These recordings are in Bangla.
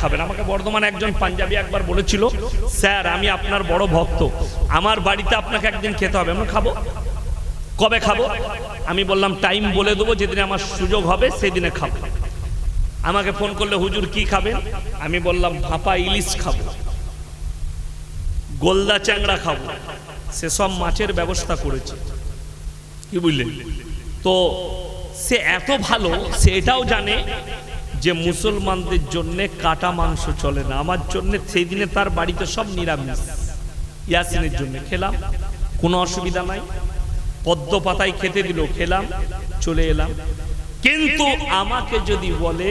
খাবেন আমাকে বর্ধমানে একজন পাঞ্জাবি একবার বলেছিল, স্যার, আমি আপনার বড় ভক্ত। আমার বাড়িতে আপনাকে একদিন খেতে হবে। আমরা খাব। কবে খাব? আমি বললাম, টাইম বলে দেবো, যেদিন আমার সুযোগ হবে, সেদিনে খাব। আমাকে ফোন করলে, হুজুর, কি খাবেন? আমি বললাম, ভাপা ইলিশ খাব। গোলদা চ্যাংড়া খাব। সেসব মাছের ব্যবস্থা করেছে। কি বুঝলেন? তো সে এত ভালো, সে এটাও জানে যে মুসলমানদের জন্য কাটা মাংস চলে না, আমার জন্য সেই দিনে তার বাড়িতে সব নিরামিষ। ইয়াসিনের জন্য খেলাম, কোনো অসুবিধা নাই। পদ্ম পাতায় খেতে দিল, খেলাম, চলে এলাম। কিন্তু আমাকে যদি বলে,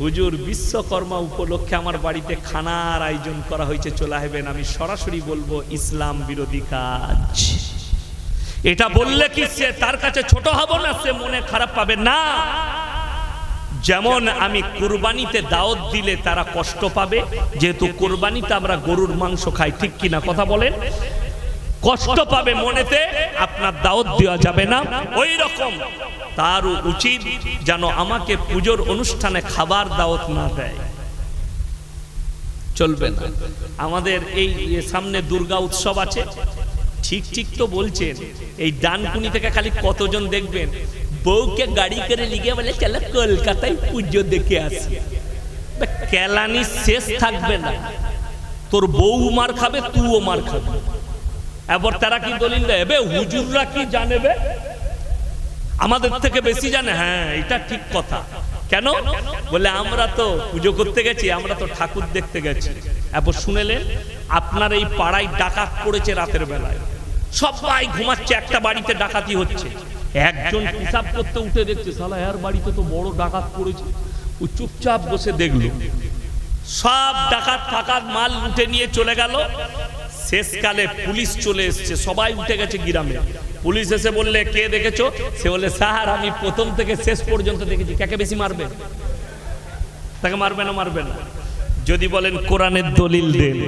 হুজুর, বিশ্বকর্মা উপলক্ষে আমার বাড়িতে খানার আয়োজন করা হয়েছে, চলে আসবেন, আমি সরাসরি বলব, ইসলাম বিরোধী কাজ। এটা বললে কি সে তার কাছে ছোট হব না, সে মনে খারাপ পাবে? না। যেমন আমি কোরবানিতে দাওয়াত দিলে তারা কষ্ট পাবে, যেহেতু কোরবানিতে আমরা গরুর মাংস খাই, ঠিক কিনা কথা বলেন? কষ্ট পাবে মনেতে আপনার দাওয়াত দেওয়া যাবে না। ওই রকম তারও উচিত যেন আমাকে পুজোর অনুষ্ঠানে খাবার দাওয়াত না দেয়। চলবে না। আমাদের এই সামনে দুর্গা উৎসব আছে। ঠিক ঠিক তো বলছেন। এই ডানকুনি থেকে খালি কতজন দেখবেন? বউকে গাড়ি করে লিগে বলে, চলো কলকাতায় পুজো দেখে আসি। কেলানি শেষ থাকবে না। তোর বউ মার খাবে, তুইও মার খাবে। এবার তারা কি দলিল দেয়? এবে, হুজুররা কি জানেবে? আমাদের থেকে বেশি জানে। হ্যাঁ এটা ঠিক কথা। কেন? বলে, আমরা তো পুজো করতে গেছি, আমরা তো ঠাকুর দেখতে গেছি। এবার শুনেলেন, আপনার এই পাড়ায় ডাকাত পড়েছে রাতের বেলায়। সবাই ঘুমাচ্ছে, একটা বাড়িতে ডাকাতি হচ্ছে। একজন হিসাব করতে উঠে দেখছে সালা এর বাড়িতে তো বড় ডাকাত পড়েছে। ও চুপচাপ বসে দেখল। সব ডাকাত ফাকাত মাল উঠে নিয়ে চলে গেল। শেষকালে পুলিশ চলে এসছে, সবাই উঠে গেছে গ্রামে। পুলিশ এসে বললে, কে দেখেছ? সে বলে, স্যার, আমি প্রথম থেকে শেষ পর্যন্ত দেখেছি। কাকে বেশি মারবে? তাকে মারবে না মারবে না। যদি বলেন, কোরআনের দলিল দেন।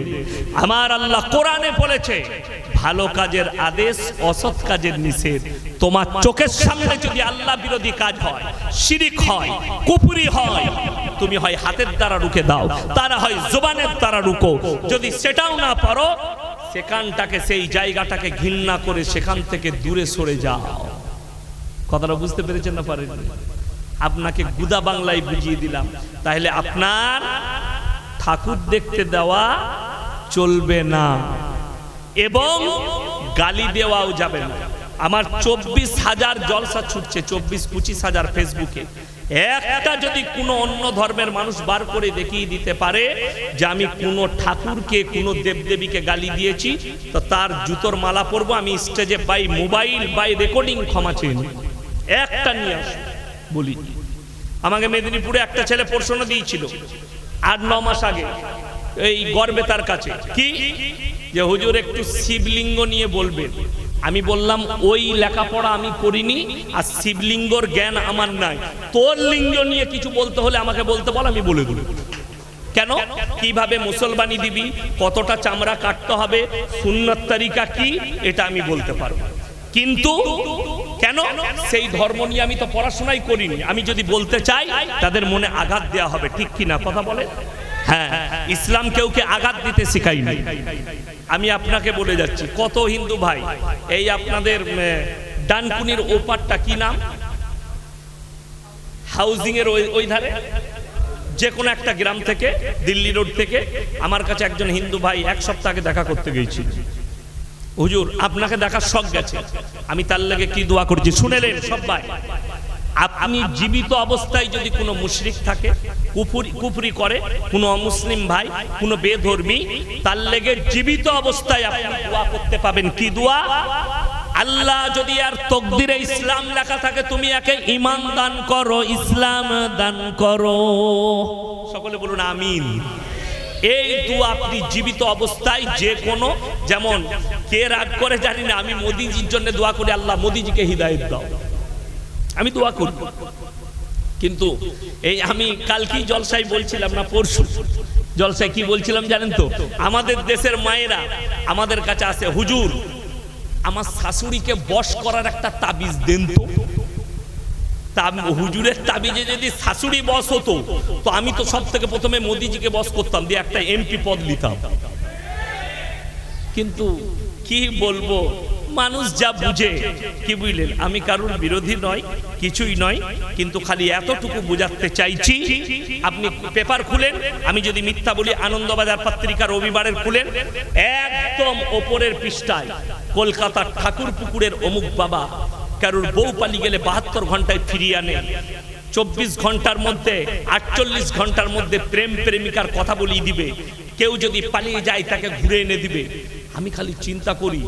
আমার আল্লাহ কোরআনে বলেছে ভালো কাজের আদেশ, অসৎ কাজের নিষেধ। তোমার চোখের সামনে যদি আল্লাহ বিরোধী কাজ হয়, শিরিক হয় কুপুরি হয়, তুমি হয় হাতের দ্বারা রুখে দাও তারা হয় জোবানের দ্বারা রুকো যদি সেটাও না পারো, সেখানটাকে, সেই জায়গাটাকে ঘৃণা করে সেখান থেকে দূরে সরে যাও। কথাটা বুঝতে পেরেছেন না পারেন আপনাকে গুদা বাংলায় বুঝিয়ে দিলাম। তাহলে আপনার ঠাকুর দেখতে দেওয়া চলবে না। এবং গালি দেওয়াও যাবে না। আমার চব্বিশ হাজার জলসা ছুটছে, চব্বিশ পঁচিশ হাজার ফেসবুকে একটা যদি কোনো অন্য ধর্মের মানুষ বার করে দেখিয়ে দিতে পারে যে আমি কোনো ঠাকুরকে, কোনো দেবদেবীকে গালি দিয়েছি, তো তার জুতোর মালা পরবো, আমি স্টেজে বাই মোবাইল বাই রেকর্ডিং ক্ষমা চেয়ে নিই। একটা নিয়ে আসো বলি আমাকে মেদিনীপুরে একটা ছেলে প্রশ্ন দিয়েছিল, আট, ন মাস আগে, এই গর্বে তার কাছে। কি? যে হুজুর একটু শিবলিঙ্গ নিয়ে বলবেন। আমি বললাম, ওই লেখাপড়া আমি করিনি আর শিবলিঙ্গর জ্ঞান আমার নাই। তোর লিঙ্গ নিয়ে কিছু বলতে হলে আমাকে বলতে বল, আমি বলে দেবো। কেন? কীভাবে মুসলমানি দিবি? কতটা চামড়া কাটতে হবে? সুন্নত তারিকা কি? এটা আমি বলতে পারব। কিন্তু কেন? সেই ধর্ম নিয়ে আমি তো পড়াশোনাই করিনি। আমি যদি বলতে চাই, তাদের মনে আঘাত দেওয়া হবে। ঠিক কি না? কথা বলে হ্যাঁ ইসলাম কেউকে আঘাত দিতে শিখাইনি আমি আপনাকে বলে যাচ্ছি, কত হিন্দু ভাই, এই আপনাদের ডানকুনির ওপারটা কি নাম? হাউজিং এর ওই ধারে যে কোনো একটা গ্রাম থেকে, দিল্লি রোড থেকে, আমার কাছে একজন হিন্দু ভাই এক সপ্তাহ দেখা করতে গিয়েছিল। হুজুর, আপনাকে দেখার শখ গেছে। আমি তার লাগে কি দোয়া করছি? শুনেলেন সবাই আপনি জীবিত অবস্থায় যদি কোনো মুশরিক থাকে, কুফুরি, কুফরি করে, কোনো অমুসলিম ভাই, কোনো বেধর্মী, তার লেগে জীবিত অবস্থায় আপনি দোয়া করতে পাবেন। কি দোয়া? আল্লাহ যদি আর তকদিরে ইসলাম লেখা থাকে, তুমি একে ইমান দান করো, ইসলাম দান করো। সকলে বলুন আমিন। এই দোয়া আপনি জীবিত অবস্থায় যে কোনো, যেমন কে রাগ করে জানি না, আমি মোদিজির জন্য দোয়া করি, আল্লাহ মোদিজিকে হৃদায়ত দাও। আমি দোয়া করি কিন্তু এই আমি কালকেই জলসাই বলছিলাম না, পরশু। জলসাই কি বলছিলাম জানেন তো? আমাদের দেশের মায়েরা আমাদের কাছে আসে হুজুর, আমার শাশুড়িকে বশ করার একটা তাবিজ দেন তো। হুজুরের তাবিজে যদি শাশুড়ি বস হতো, তো আমি তো সব থেকে প্রথমে মোদিজিকে বস করতাম, দিয়ে একটা এমপি পদ নিতাম। কিন্তু কি বলব? মানুষ যা বুঝে, কি বুঝলেন? আমি কারোর বিরোধী নয় কিছুই নয় কিন্তু খালি এতটুকু বুঝাতে চাইছি, আপনি পেপার খুলেন, আমি যদি মিথ্যা বলি, আনন্দবাজার পত্রিকা রবিবারের খুলেন, একদম ওপরের পৃষ্ঠায়, কলকাতার ঠাকুর পুকুরের অমুক বাবা, কারোর বউ পালি গেলে বাহাত্তর ঘন্টায় ফিরিয়ে আনে, চব্বিশ ঘণ্টার মধ্যে, আটচল্লিশ ঘণ্টার মধ্যে প্রেম প্রেমিকার কথা বলিয়ে দিবে, কেউ যদি পালিয়ে যায় তাকে ঘুরে এনে দিবে। আমি খালি চিন্তা করি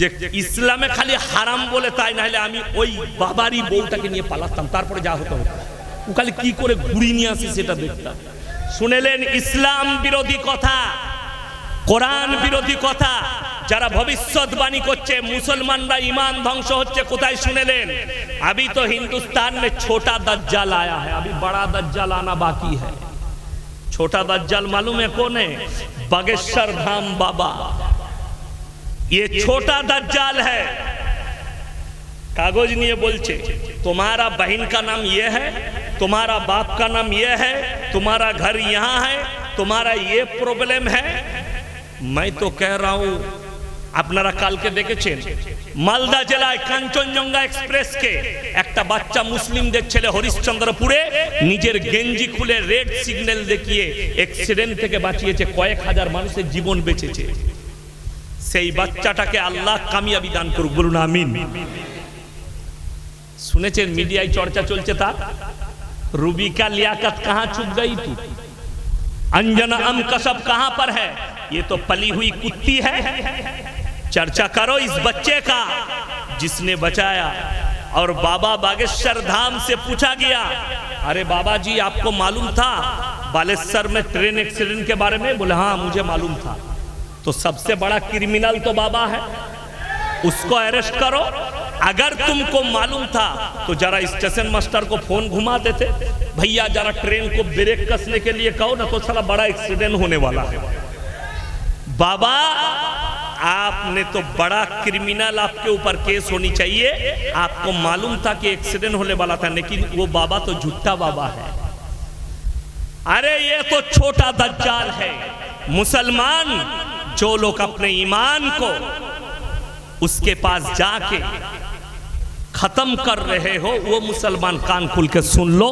যে ইসলামে খালি হারাম বলে তাই না হলে আমি ওই বাবারই বউটাকে নিয়ে পালাতাম তারপরে যা হতো হতো। ও খালি কি করে ঘুরিয়ে নিয়ে আসি সেটা দেখতাম শুনেলেন ইসলাম বিরোধী কথা কোরআন বিরোধী কথা যারা ভবিষ্যৎবাণী করছে মুসলমানরা ইমান ধ্বংস হচ্ছে কোথায় শুনেলেন अभी तो हिंदुस्तान में छोटा दज्जाल आया है अभी बड़ा दज्जाल आना बाकी है छोटा दज्जाल मालूम है कौन है बागेश्वर धाम बाबा ये छोटा दज्जाल है कागज নিয়ে বলছে तुम्हारा बहन का नाम ये है तुम्हारा बाप का नाम ये है तुम्हारा घर यहाँ है तुम्हारा ये प्रॉब्लम है मैं तो कह रहा हूँ আপনারা কালকে দেখেছেন মালদা জেলায় কাঞ্চনজঙ্ঘা এক্সপ্রেসকে একটা বাচ্চা মুসলিমদের ছেলে হরিশ্চন্দ্রপুরে নিজের গেঞ্জি খুলে রেড সিগন্যাল দেখিয়ে অ্যাক্সিডেন্ট থেকে বাঁচিয়েছে কয়েক হাজার মানুষের জীবন বেঁচেছে সেই বাচ্চাটাকে আল্লাহ কামিয়াবি দান করুক বলুন আমিন শুনেছেন মিডিয়ায় চর্চা চলছে তা रूबी का लियाकत कहाँ छुप गई तू अंजना अम कसब कहाँ पर है ये तो पली हुई कुत्ती है चर्चा करो इस बच्चे का जिसने बचाया और बाबा बागेश्वर धाम से पूछा गया अरे बाबा जी आपको मालूम था बालेश्वर में ट्रेन एक्सीडेंट के बारे में बोले हाँ मुझे मालूम था तो सबसे बड़ा क्रिमिनल तो बाबा है। उसको अरेस्ट करो। अगर तुमको मालूम था तो जरा स्टेशन मास्टर को फ़ोन घुमा देते। भैया, जरा ट्रेन को ब्रेक कसने के लिए कहो ना तो साला बड़ा एक्सीडेंट होने वाला है। बाबा, आपने तो बड़ा क्रिमिनल आपके ऊपर केस होनी चाहिए। आपको मालूम था कि एक्सीडेंट होने वाला था, लेकिन वो बाबा तो झूठा बाबा है। अरे, ये तो छोटा दज्जाल है। मुसलमान जो लोग अपने ईमान को उसके पास जाके खत्म कर रहे हो, वो मुसलमान कान खुल के सुन लो।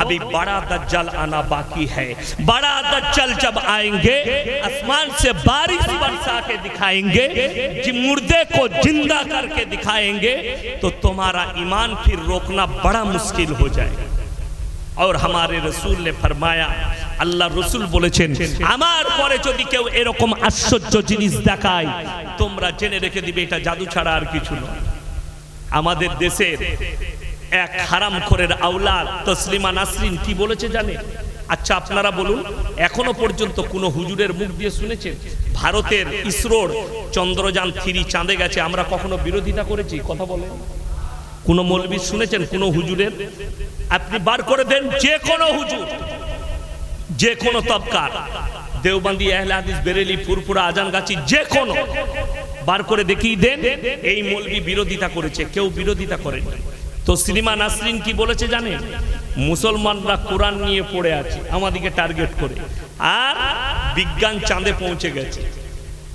अभी बड़ा दज्जल आना बाकी है। बड़ा दज्जल जब आएँगे, आसमान से बारिश बरसा के दिखाएँगे मुर्दे को ज़िंदा करके दिखाएँगे तो तुम्हारा ईमान फिर रोकना बड़ा मुश्किल हो जाएगा। और हमारे रसूल ने फरमाया আল্লাহ রসুল বলেছেন, আমার পরে যদি কেউ এরকম আশ্চর্য জিনিস দেখায়, তোমরা জেনে রেখে দিবে এটা জাদু ছাড়া আর কিছু নয়। আমাদের দেশের এক হারাম খোরের আউলাদ তসলিমা নাসরিন কি বলেছে জানে? আচ্ছা আপনারা বলুন, এখনও পর্যন্ত কোনো হুজুরের মুখ দিয়ে শুনেছেন, ভারতের ইসরোর চন্দ্রযান থ্রি চাঁদে গেছে, আমরা কখনো বিরোধিতা করেছি? কথা বলেন। কোনো মৌলবী শুনেছেন কোনো হুজুরের? আপনি বার করে দেন, যে কোনো হুজুর। যে কোনো তবকার। দেওবন্দি আহলে হাদিস, বেরেলি, ফুরফুরা, আজানগাছি যে কোনো বার করে দেখিয়ে দেন, এই মৌলবী বিরোধিতা করেছে, কেউ বিরোধিতা করেন তো সিনেমা নাসরিন কি বলেছে জানেন? মুসলমানরা কোরআন নিয়ে পড়ে আছে, আমাদেরকে টার্গেট করে। আর বিজ্ঞান চাঁদে পৌঁছে গেছে।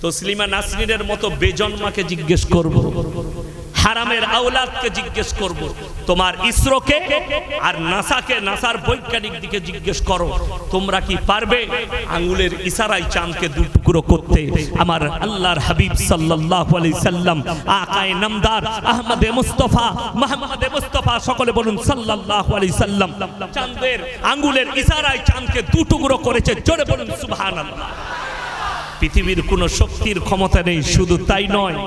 তো সিলিমা নাসরিনের মতো বেজন্মাকে জিজ্ঞেস করব। হারামের আওলাদকে জিজ্ঞেস করব। তোমার ইসরোকে আর নাসাকে, নাসার বৈজ্ঞানিক দিকে জিজ্ঞেস করো। তোমরা কি পারবে আঙ্গুলের ইশারায় চাঁদকে দু টুকরো করতে? আমার আল্লাহর হাবিব সাল্লাল্লাহু আলাইহি সাল্লাম, আকায়ে নামদার, আহমদে মুস্তাফা মুহাম্মদে মুস্তাফা, সকলে বলুন সাল্লাল্লাহু আলাইহি সাল্লাম, চাঁদের আঙ্গুলের ইশারায় চাঁদকে দু টুকরো করেছে, জোরে বলুন সুবহানাল্লাহ। পৃথিবীর কোনো শক্তির ক্ষমতা নেই, শুধু তাই নয়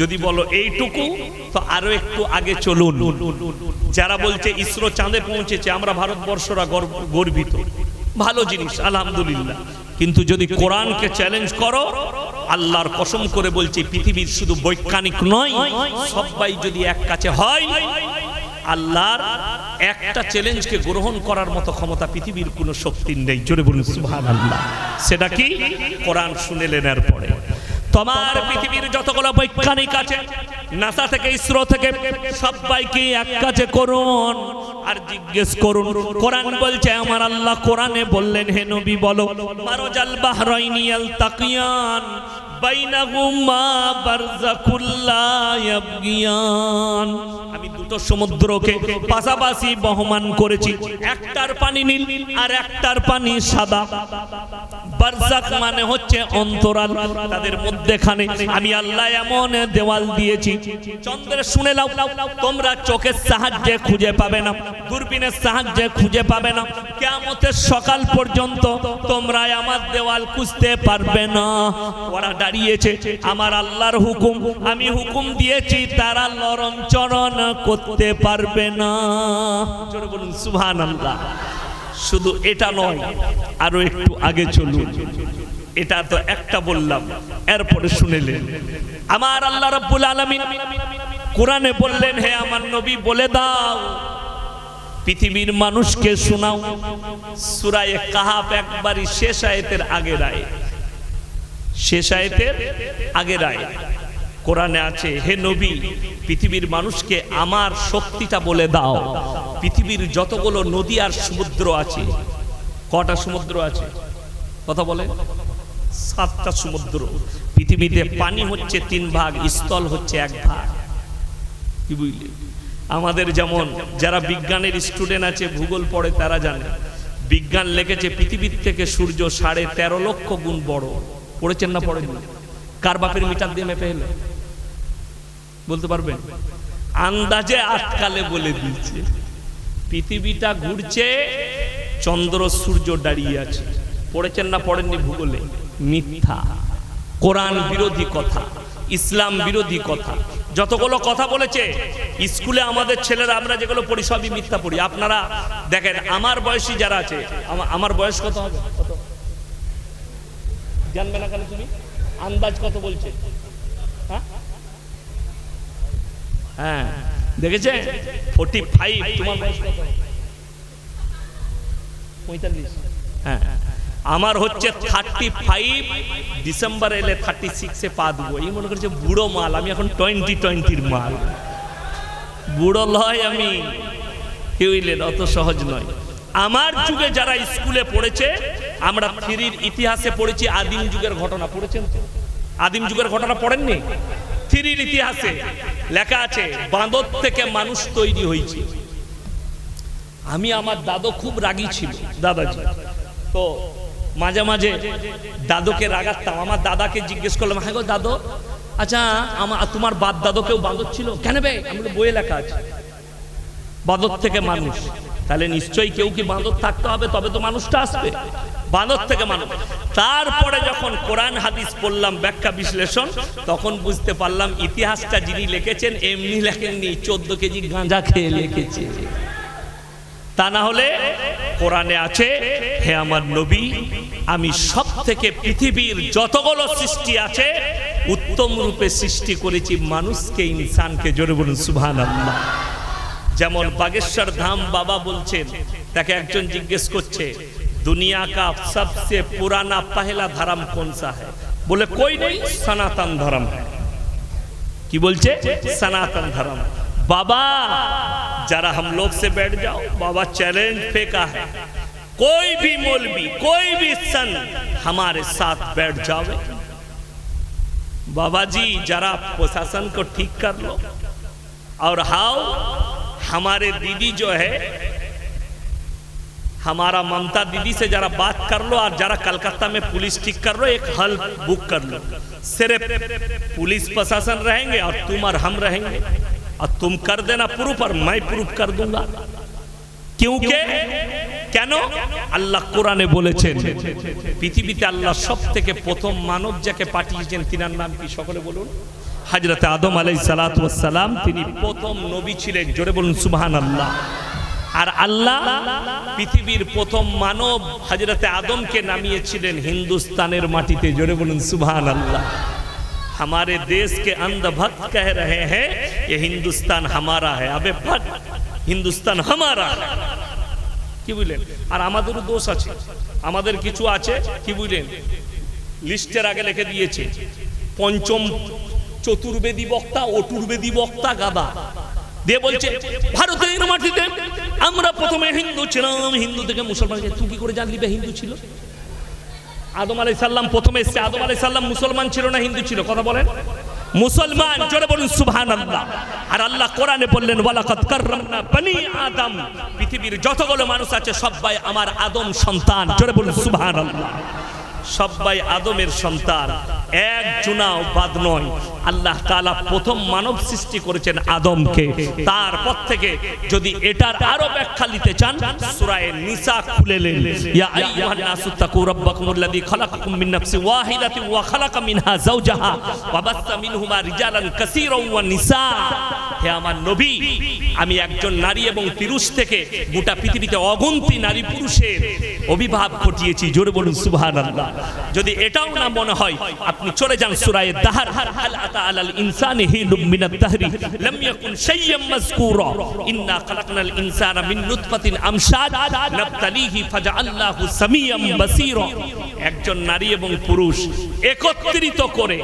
যদি বলো এইটুকু, তো আরও একটু আগে চলুন। যারা বলছে ইসরো চাঁদে পৌঁছেছে, আমরা ভারতবর্ষরা গর্ব- গর্বিত। ভালো জিনিস, আলহামদুলিল্লাহ। কিন্তু যদি কোরআনকে চ্যালেঞ্জ করো, আল্লাহর কসম করে বলছি, পৃথিবীর শুধু বৈজ্ঞানিক নয়, সবাই যদি এক কাছে হয়, আল্লাহর একটা চ্যালেঞ্জকে গ্রহণ করার মতো ক্ষমতা পৃথিবীর কোনো শক্তির নেই। জোরে বলুন সুবহান আল্লাহ সেটা কি? কোরআন শুনে নেনার পরে। তোমার পৃথিবীর যতগুলো বৈজ্ঞানিক আছে, নাসা থেকে, ইসরো থেকে, সবাইকে এক কাছে করুন আর জিজ্ঞেস করুন, কোরআন বলছে, আমার আল্লাহ কোরআনে বললেন, হে নবী বলো মারজাল বাহরাইনি আল তাকিয়ান আমি দুটো সমুদ্রকে পাশাপাশি বহমান করেছি, একটার পানি নীল আর একটার পানি সাদা। বারজাক মানে হচ্ছে অন্তরাল। তাদের মধ্যেখানে আমি আল্লাহ এমন দেওয়াল দিয়েছি। চন্দ্রের শুনে লাও তোমরা চোখের সাহায্যে খুঁজে পাবে না, দূরবীনের সাহায্যে খুঁজে পাবে না। কেয়ামতের সকাল পর্যন্ত তোমরা আমার দেওয়াল খুঁজতে পারবে না। ওরা দাঁড়িয়েছে, আমার আল্লাহর হুকুম, আমি হুকুম দিয়েছি, তারা লরম চরণ করতে পারবে না। বলুন সুবহান আল্লাহ শুধু এটা নয়, আরও একটু আগে চলুন। এটা তো একটা বললাম, এরপরে শুনেলেন আমার আল্লাহ রাব্বুল আলামিন কোরআনে বললেন, হে আমার নবী, বলে দাও, পৃথিবীর মানুষকে শোনাও। সুরায়ে কাহাব একবারই শেষ আয়াতের আগে রায় শেষ আয়াতের আগে রায় কোরআনে আছে, হে নবী, পৃথিবীর মানুষকে আমার শক্তিটা বলে দাও। পৃথিবীর যতগুলো নদী আর সমুদ্র আছে, কটা সমুদ্র আছে? কথা বলে। সাতটা সমুদ্র। পৃথিবীতে পানি হচ্ছে তিন ভাগ, স্থল হচ্ছে এক ভাগ। কি বুঝলি? আমাদের যেমন, যারা বিজ্ঞানের স্টুডেন্ট আছে, ভূগোল পড়ে, তারা জানে। বিজ্ঞান লেগেছে পৃথিবীর থেকে সূর্য সাড়ে তেরো লক্ষ গুণ বড়। পড়েছেন না পড়েন কার বাপের মিটার দিয়ে মেপে এলো? বলতে পারবেন? আন্দাজে আটকালে বলে দিয়েছে, পৃথিবীটা ঘুরছে, চন্দ্র, সূর্য দাঁড়িয়ে আছে। পড়েছেন না পড়েননি ভূগোলে? মিথ্যা। কোরআন বিরোধী কথা, ইসলাম বিরোধী কথা। যতগুলো কথা বলেছে, স্কুলে আমাদের ছেলেরা, আমরা যেগুলো পড়ি সবই মিথ্যা পড়ি। আপনারা দেখেন, আমার বয়সী যারা আছে আমার বয়স কত হবে? কত জানবে না কেন তুমি? আন্দাজ কত বলছে? হ্যাঁ? হ্যাঁ দেখেছে? ফোর্টি ফাইভ তোমার বয়স কত? পঁয়তাল্লিশ। হ্যাঁ আমার হচ্ছে থার্টি ফাইভ ডিসেম্বর এলে থার্টি সিক্সে পা দেবো। এই মনে করছে বুড়ো মাল আমি এখন টোয়েন্টি টোয়েন্টির মাল। বুড়ো লয় আমি। কেউইলেন অত সহজ নয়। আমার যুগে যারা স্কুলে পড়েছে, আমরা থ্রির ইতিহাসে পড়েছি, আদিম যুগের ঘটনা পড়েছেন তো? আদিম যুগের ঘটনা পড়েননি? থ্রির ইতিহাসে লেখা আছে, বাঁদর থেকে মানুষ তৈরি হয়েছে। আমি আমার দাদু খুব রাগী ছিল, দাদাজি। তো মাঝে মাঝে দাদুকে রাগাতাম আমার দাদাকে জিজ্ঞেস করলাম হ্যাঁ গো দাদু আচ্ছা আমার তোমার বাপ দাদু কেউ বাঁদর ছিল? কেন বে? আমি বইয়ে লেখা আছে। বাঁদর থেকে মানুষ। তাহলে নিশ্চয়ই কেউ কি বাঁদর থাকতে হবে? তবে তো মানুষটা আসবে। বাঁদর থেকে মানুষ। তারপরে যখন কোরআন, হাদিস পড়লাম, ব্যাখ্যা, বিশ্লেষণ, তখন বুঝতে পারলাম ইতিহাসটা যিনি লিখেছেন, এমনি লেখেননি, চোদ্দ কেজি গাঁজা খেয়ে লিখেছে। তা না হলে কোরআনে আছে, হে আমার নবী, আমি সব থেকে পৃথিবীর যতগুলো সৃষ্টি আছে, উত্তম রূপে সৃষ্টি করেছি মানুষকে, ইনসানকে, জোরে বলুন সুবহান আল্লাহ যেমন বাগেশ্বর ধাম বাবা বলছেন তাকে একজন জিজ্ঞেস করছে দুনিয়া কা সবসে পুরানা পহলা ধর্ম কোন সা है बोले कोई नहीं सनातन धर्म है কি বলছে सनातन धर्म बाबा जरा हम लोग से बैठ जाओ बाबा चैलेंज फेंका है कोई भी मौलवी कोई भी सन हमारे साथ बैठ जावे बाबा जी जरा प्रशासन को ठीक कर लो और हाउ हमारे दीदी जो है हमारा ममता दीदी से जरा बात कर लो और जरा कलकत्ता में पुलिस ठीक कर लो एक हल बुक कर लो सिर्फ पुलिस प्रशासन रहेंगे और तुम और हम रहेंगे और तुम कर देना प्रूफ और मैं प्रूफ कर दूंगा क्योंकि কেন আল্লাহ কোরআনে বলেছেন পৃথিবীতে আল্লাহ সব থেকে প্রথম মানব যাকে পাঠিয়েছেন তিনার নাম কি সকলে বলুন হাজরতে আদম আলাই সালাম তিনি প্রথম নবী ছিলেন জোরে বলুন সুবহান আল্লাহ আর আল্লাহ পৃথিবীর প্রথম মানব হজরতে আদমকে নামিয়েছিলেন হিন্দুস্তানের মাটিতে জোরে বলুন সুবহান আল্লাহ हमारे देश के अंधभक्त कह रहे हैं ये हिंदुस्तान हमारा है अबे भट हिंदुस्तान हमारा है কি বুঝলেন আর আমাদেরও দোষ আছে আমাদের কিছু আছে কি বুঝলেন লিস্টের আগে লিখে দিয়েছে পঞ্চম চতুর্বেদী বক্তা, অটুর্বেদী বক্তা, গাদা। দিয়ে বলছে, ভারতের মাটিতে আমরা প্রথমে হিন্দু ছিলাম। হিন্দু থেকে মুসলমান হয়েছে। তুই কি করে জানলি হিন্দু ছিল? আদম আলাই সাল্লাম প্রথমে এসছে। আদম আলাই সাল্লাম মুসলমান ছিল না হিন্দু ছিল? কথা বলেন। মুসলমান, জোরে বলুন সুবহান আল্লাহ আর আল্লাহ কোরআনে বললেন ওয়ালাকাত কাররামনা বনি আদম। পৃথিবীর যতগুলো মানুষ আছে সবাই আমার আদম সন্তান। জোরে বলুন সুবহান আল্লাহ সবাই আদমের সন্তান। এক জুনাও বাদ নয়। আল্লাহ তালা প্রথম মানব সৃষ্টি করেছেন আদমকে। তারপর থেকে যদি এটার আরও ব্যাখ্যা নিতে চান, সুরায় নিসা খুলে ওয়া খালাকা মিনহা যাওজাহা। ওয়া মিনহুমা রিজালান নিসা। হে আমার নবী, আমি একজন নারী এবং পুরুষ থেকে গোটা পৃথিবীতে অগন্তি নারী পুরুষের অভিভাব ঘটিয়েছি, জোরে বলুন সুবহানাল্লাহ। যদি এটাও না মনে হয়, আপনি চলে যান সূরায়ে দাহর। হাল আতা আলাল ইনসানি হিলুম মিনাত দাহরি লাম ইয়াকুন শাইয়্যাম মাযকুরা। ইন্না খালাকনাল ইনসানা মিন নুতফাতিন আমশাদ। নাবতালিহি ফাজআলনাহু সামিয়াম বাসীরা। একজন নারী এবং পুরুষ একত্রিত করে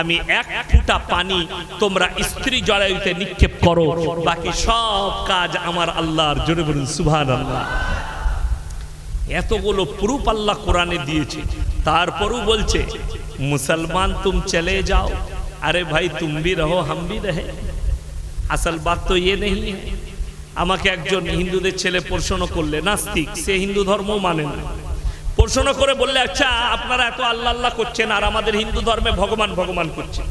আমি এক ফুটা পানি তোমরা স্ত্রী জলায়ুতে নিক্ষেপ করো। বাকি সব কাজ আমার আল্লাহর। জোরে বলুন সুবহান আল্লাহ এতগুলো প্রুফ আল্লাহ কোরআনে দিয়েছে। তারপরও বলছে, মুসলমান তুম চলে যাও। আরে ভাই, তুম ভি রহো, হাম ভি রহে। আসল বাত তো ইয়ে নেই। আমাকে একজন হিন্দুদের ছেলে প্রশ্ন করলে, নাস্তিক, সে হিন্দু ধর্ম মানে না। প্রশ্ন করে বললে আচ্ছা আপনারা এত আল্লাহ আল্লাহ করছেন আর আমাদের হিন্দু ধর্মে ভগবান ভগবান করছেন।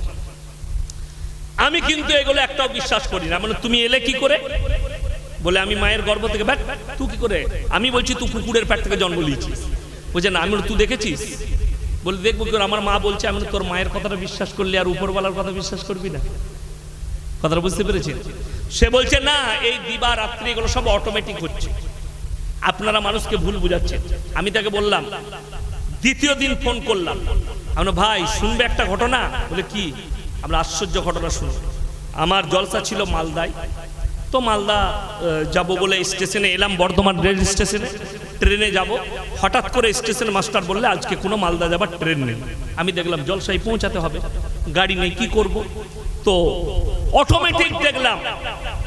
আমি কিন্তু এগুলো একটাও বিশ্বাস করি না। মানে তুমি এলে কি করে? বলে, আমি মায়ের গর্ভ থেকে ব্যাট তুই কি করে? আমি বলছি, তুই কুকুরের পেট থেকে জন্ম নিয়েছিস। বলছে, না, আমি তুই দেখেছিস? বলে, দেখব কি আমার মা বলছে, আমি তোর মায়ের কথাটা বিশ্বাস করলি আর উপরওয়ালার কথা বিশ্বাস করবি না। কথাটা বুঝতে পেরেছেন? সে বলছে, না, এই দিবা রাত্রি এগুলো সব অটোমেটিক হচ্ছে। আপনারা মানুষকে ভুল বুঝাচ্ছেন। আমি তাকে বললাম, দ্বিতীয় দিন ফোন করলাম। আমরা, ভাই, শুনবে একটা ঘটনা? বলে, কি? আমরা, আশ্চর্য ঘটনা শুনব। আমার জলসা ছিল মালদায়। তো মালদা যাব বলে স্টেশনে এলাম, বর্ধমান রেল স্টেশনে। ট্রেনে যাব। হঠাৎ করে স্টেশন মাস্টার বললে, আজকে কোনো মালদা যাবার ট্রেন নেই। আমি দেখলাম জলসাই পৌঁছাতে হবে। গাড়ি নেই, কি করব? তো অটোমেটিক দেখলাম।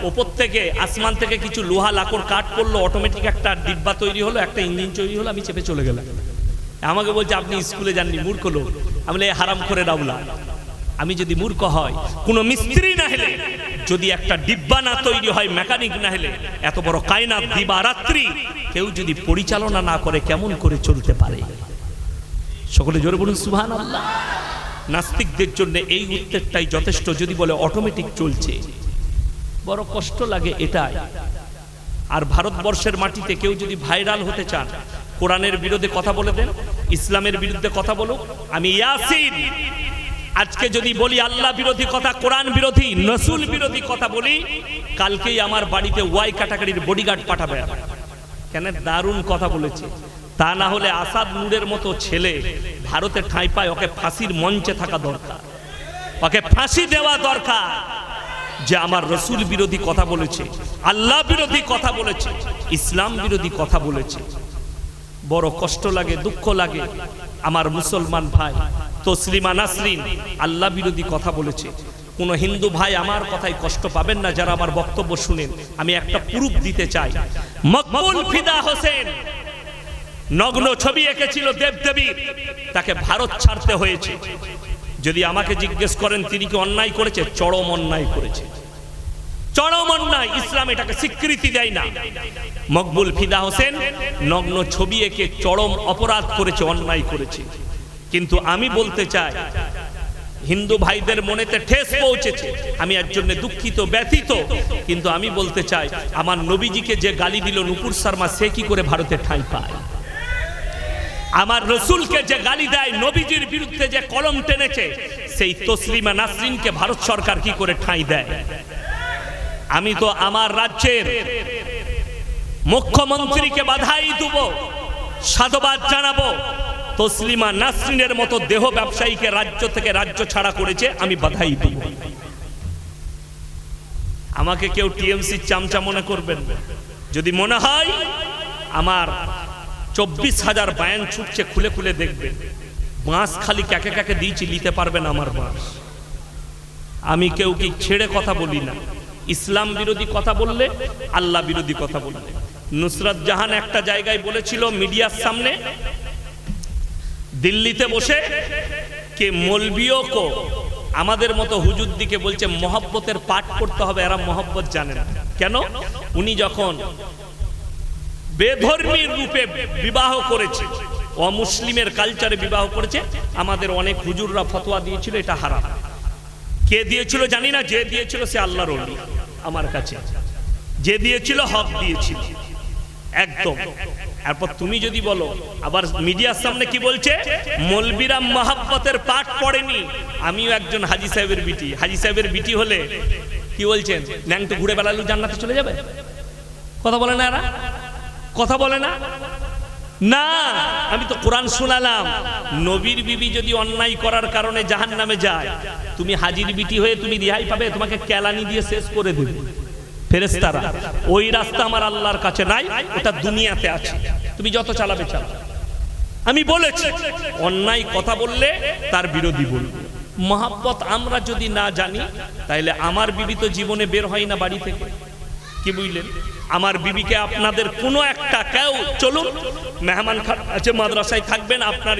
ওপর থেকে আসমান থেকে কিছু লোহা লাকড় কাঠ পড়ল অটোমেটিক একটা ডিব্বা তৈরি হলো একটা ইঞ্জিন তৈরি হলো আমি চেপে চলে গেলাম। আমাকে বলছে আপনি স্কুলে যাননি মূর্খ লোক। আমি বলি, "এ হারাম করে ডাবলা আমি যদি মূর্খ হয় কোনো মিস্ত্রি না হলে যদি একটা ডিব্বা না তৈরি হয় মেকানিক না হলে এত বড় কায়নাত দিবা রাত্রি কেউ যদি পরিচালনা না করে কেমন করে চলতে পারে? সকলে জোরে বলুন সুবহান আল্লাহ নাস্তিকদের জন্য এই উত্তরটাই যথেষ্ট, যদি বলে অটোমেটিক চলছে। বড় কষ্ট লাগে এটাই। আর ভারতবর্ষের মাটিতে কেউ যদি ভাইরাল হতে চান, কোরআনের বিরুদ্ধে কথা বলে দেন, ইসলামের বিরুদ্ধে কথা বলুক, আমি ইয়াসিন। আজকে যদি বলি আল্লাহ বিরোধী কথা, কোরআন বিরোধী নসুল বিরোধী কথা বলি, কালকেই আমার বাড়িতে ওয়াই ক্যাটাগরির বডিগার্ড পাঠাবে কেন? দারুণ কথা বলেছে। তা না হলে আসাদ নূরের মতো ছেলে ভারতে ঠাঁই পায়, ওকে ফাঁসির মঞ্চে থাকা দরকার। ওকে ফাঁসি দেওয়া দরকার যে আমার রসুল বিরোধী কথা বলেছে, আল্লাহ বিরোধী কথা বলেছে, ইসলাম বিরোধী কথা বলেছে। বড় কষ্ট লাগে, দুঃখ লাগে। আমার মুসলমান ভাই তসলিমা নাসরিন আল্লাহ বিরোধী কথা বলেছে। কোন হিন্দু ভাই আমার কথায় কষ্ট পাবেন না, যারা আমার বক্তব্য শুনেন। আমি একটা প্রুফ দিতে চাই। মকবুল ফিদা হোসেন নগ্ন ছবি এঁকেছিল দেবদেবীর তাকে ভারত ছাড়তে হয়েছে। যদি আমাকে জিজ্ঞেস করেন, তিনি কি অন্যায় করেছে? চরম অন্যায় করেছে। চরম অন্যায়, ইসলাম এটাকে স্বীকৃতি দেয় না। মকবুল ফিদা হোসেন নগ্ন ছবি এঁকে চরম অপরাধ করেছে, অন্যায় করেছে। কিন্তু আমি বলতে চাই, হিন্দু ভাইদের মনেতে ঠেস পৌঁছেছে। আমি এর জন্য দুঃখিত, ব্যথিত। কিন্তু আমি বলতে চাই, আমার নবীজিকে যে গালি দিল নুপুর শর্মা, সে কি করে ভারতে ঠাঁই পায়? আমার রসুলকে যে গালি দেয়, নবীজির বিরুদ্ধে যে কলম টেনেছে, সেই তসলিমা নাসরিনকে ভারত সরকার কি করে ঠাঁই দেয়? আমি তো আমার রাজ্যের মুখ্যমন্ত্রীকে বাধাই দেব, সাধুবাদ জানাব। তসলিমা নাসরিনের মতো দেহ ব্যবসায়ীকে রাজ্য থেকে রাজ্য ছাড়া করেছে, আমি বাধাই দিব। আমাকে কেউ টিএমসি চামচা মনে করবেন? যদি মনে হয়, আমার চব্বিশ হাজার বায়ান ছুটছে, খুলে খুলে দেখবে। বাঁশ খালি কাকে কাকে দিয়েছি, নিতে পারবেন আমার বাঁশ। আমি কেউ কি ছেড়ে কথা বলি না? ইসলাম বিরোধী কথা বললে, আল্লাহ বিরোধী কথা বললে। নুসরাত জাহান একটা জায়গায় বলেছিল মিডিয়ার সামনে, দিল্লিতে বসে কে মলবিও কো? আমাদের মতো হুজুর দিকে বলছে, মহব্বতের পাঠ করতে হবে, এরা মহব্বত জানে না। কেন? উনি যখন বেধর্মীর রূপে বিবাহ করেছে। অমুসলিমের কালচারে বিবাহ করেছে। আমাদের অনেক হুজুররা ফতোয়া দিয়েছিল, এটা হারাম। কে দিয়েছিল জানি না, যে দিয়েছিল সে আল্লাহর ওলি আমার কাছে। যে দিয়েছিল হক দিয়েছিল, একদম। এরপর তুমি যদি বলো, আবার মিডিয়ার সামনে কি বলছে? মলবিরা মহাব্বতের পাঠ পড়েনি। আমিও একজন হাজি সাহেবের বিটি। হাজি সাহেবের বিটি হলে কি বলছেন? ন্যাং তো ঘুরে বেড়ালু, জান্নাতে চলে যাবে? কথা বলে না এরা? কথা বলে না? না, আমি তো কোরআন শোনালাম। নবীর বিবি যদি অন্যায় করার কারণে জাহান নামে যায়, তুমি হাজির বিটি হয়ে তুমি রিহাই পাবে, তোমাকে কেলানি দিয়ে শেষ করে দেবে। ফেরেস্তারা ওই রাস্তা আমার আল্লাহর কাছে নাই, ওটা দুনিয়াতে আছে। তুমি যত চালাবে, চালাও। আমি বলেছি, অন্যায় কথা বললে তার বিরোধী বলব। মহাব্বত আমরা যদি না জানি তাহলে আমার বিবি তো জীবনে বের হয় না বাড়ি থেকে। কি বুঝলেন? আমার বিবিকে আপনাদের কোনো একটা কেউ চলুন মেহমান আছে মাদ্রাসায় থাকবেন আপনার